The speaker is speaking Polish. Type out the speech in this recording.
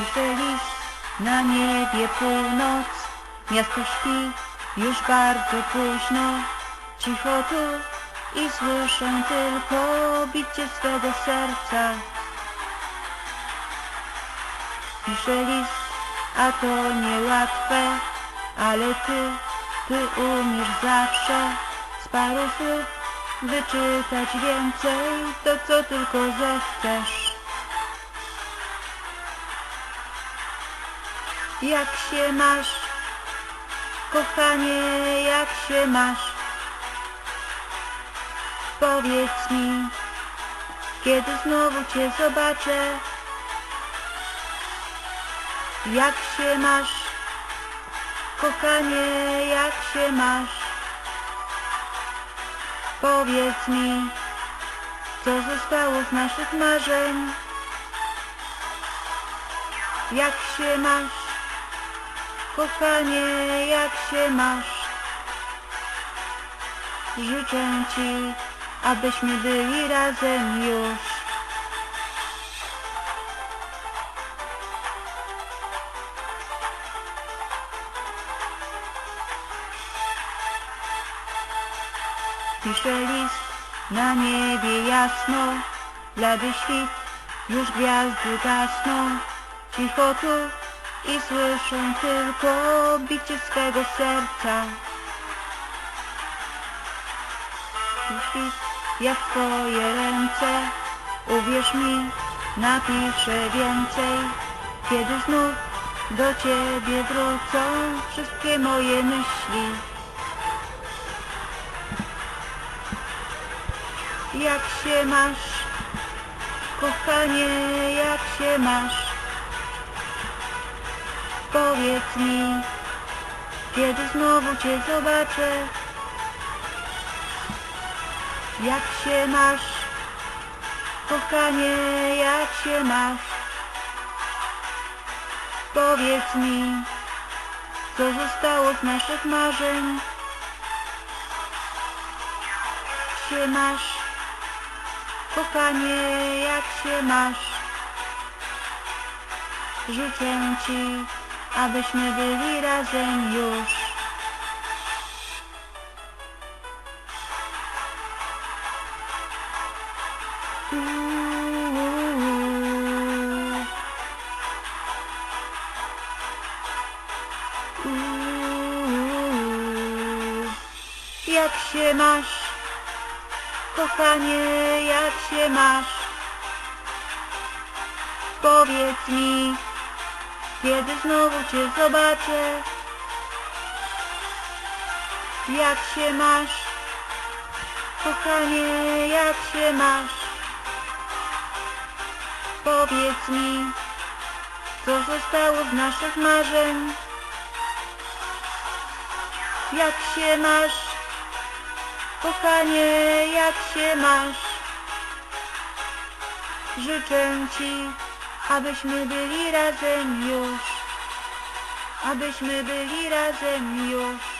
Pisze list na niebie północ, miasto śpi już bardzo późno. Cicho tu i słyszę tylko bicie swego serca. Pisze list, a to niełatwe, ale ty, ty umiesz zawsze z paru słów wyczytać więcej, to co tylko zechcesz. Jak się masz, kochanie, jak się masz? Powiedz mi, kiedy znowu cię zobaczę. Jak się masz, kochanie, jak się masz? Powiedz mi, co zostało z naszych marzeń? Jak się masz, kochanie, jak się masz? Życzę ci, abyśmy byli razem już. Pisze list na niebie jasno, blady świt, już gwiazdy gasną. Cicho tu i słyszę tylko bicie swego serca. Świt jak twoje ręce, uwierz mi, napiszę więcej. Kiedy znów do ciebie wrócą wszystkie moje myśli. Jak się masz, kochanie, jak się masz? Powiedz mi, kiedy znowu cię zobaczę. Jak się masz, kochanie, jak się masz? Powiedz mi, co zostało z naszych marzeń? Jak się masz, kochanie, jak się masz? Życzę ci, abyśmy byli razem już. Jak się masz, kochanie, jak się masz? Powiedz mi, kiedy znowu cię zobaczę. Jak się masz, kochanie, jak się masz? Powiedz mi, co zostało z naszych marzeń? Jak się masz, kochanie, jak się masz? Życzę ci, abyśmy byli razem już, abyśmy byli razem już.